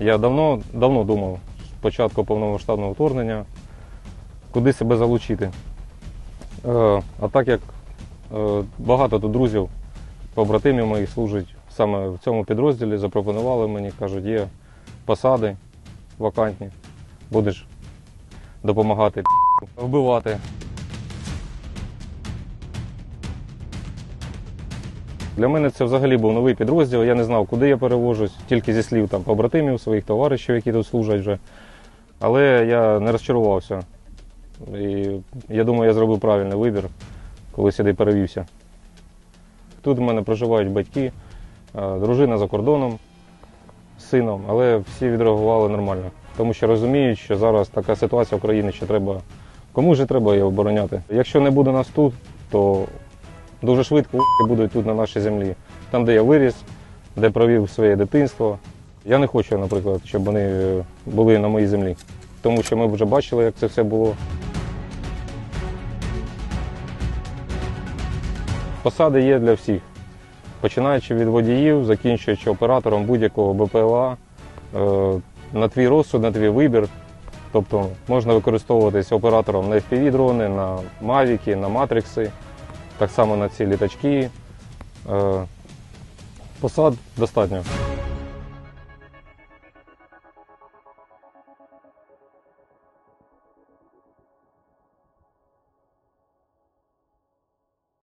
Я давно, давно думав з початку повномасштабного вторгнення, куди себе залучити. Е, а так як е, багато тут друзів, побратимів моїх служать саме в цьому підрозділі, запропонували мені, кажуть, є посади вакантні, будеш допомагати вбивати. Для мене це взагалі був новий підрозділ. Я не знав, куди я перевожусь, тільки зі слів там побратимів, своїх товаришів, які тут служать вже. Але я не розчарувався. І я думаю, я зробив правильний вибір, коли сюди перевівся. Тут в мене проживають батьки, е, дружина за кордоном сином, але всі відреагували нормально. Тому що розуміють, що зараз така ситуація в країні, що треба кому ж треба її обороняти. Якщо не буде нас тут, то дуже швидко будуть тут на нашій землі. Там, де я виріс, де провів своє дитинство. Я не хочу, наприклад, щоб вони е, були на моїй землі. Тому що ми вже бачили, як це все було. Посади є для всіх. Починаючи від водіїв, закінчуючи оператором будь-якого БПЛА, е, на твій розсуд, на твій вибір. Тобто можна використовуватись оператором на FPV-дрони, на Мавіки, на Матрикси, так само на ці літачки. Е, Посад достатньо.